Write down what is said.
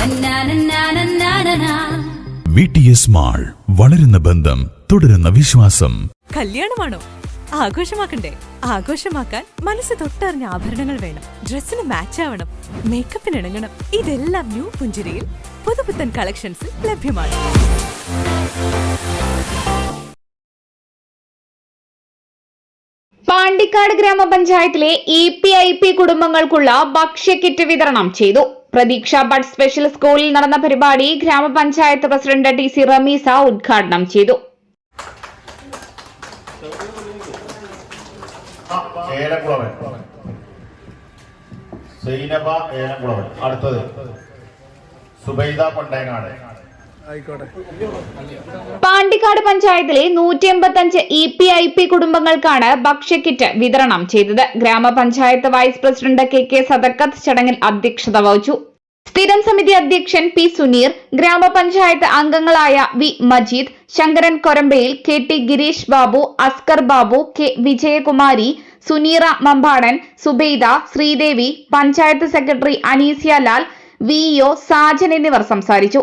തന്നാനന്നാനന്നാനനാ. V T S mall വളരുന്ന ബന്ധം തുടരുന്ന വിശ്വാസം. കല്യാണമാണോ? ആഘോഷമാക്കണ്ടേ? ആഘോഷമാക്കാൻ മനസ്സ് തൊട്ടറിഞ്ഞ ആഭരണങ്ങൾ വേണം. ഡ്രസ്സിന് മാച്ച് ആവണം. മേക്കപ്പിന് ഇണങ്ങണം. ഇതെല്ലാം ന്യൂ പുഞ്ചിരിയിൽ പുതുപുത്തൻ കളക്ഷൻസിൽ ലഭ്യമാണ്. പാണ്ടിക്കാട് ഗ്രാമപഞ്ചായത്തിലെ ഇ പി ഐ പി കുടുംബങ്ങൾക്കുള്ള ഭക്ഷ്യക്കിറ്റ് വിതരണം ചെയ്തു. പ്രതീക്ഷ ബഡ് സ്പെഷ്യൽ സ്കൂളിൽ നടന്ന പരിപാടി ഗ്രാമപഞ്ചായത്ത് പ്രസിഡന്റ് ടി സി റമീസ ഉദ്ഘാടനം ചെയ്തു. അടുത്തത്. സുബൈദ കൊണ്ടേങ്ങാട് പാണ്ടിക്കാട് പഞ്ചായത്തിലെ നൂറ്റി എൺപത്തഞ്ച് ഇ പി ഐ പി കുടുംബങ്ങൾക്കാണ് ഭക്ഷ്യക്കിറ്റ് വിതരണം ചെയ്തത്. ഗ്രാമപഞ്ചായത്ത് vice president K K Sadakkath ചടങ്ങിൽ അധ്യക്ഷത വഹിച്ചു. സ്ഥിരം സമിതി അധ്യക്ഷൻ പി സുനീർ ഗ്രാമപഞ്ചായത്ത് അംഗങ്ങളായ V Majeed Sankaran Korambayil K T Gireesh Babu Askar Babu K Vijayakumari Suneera Mambadan Subaida Sreedevi panchayat secretary Aneesia Lal V Sajan എന്നിവർ സംസാരിച്ചു.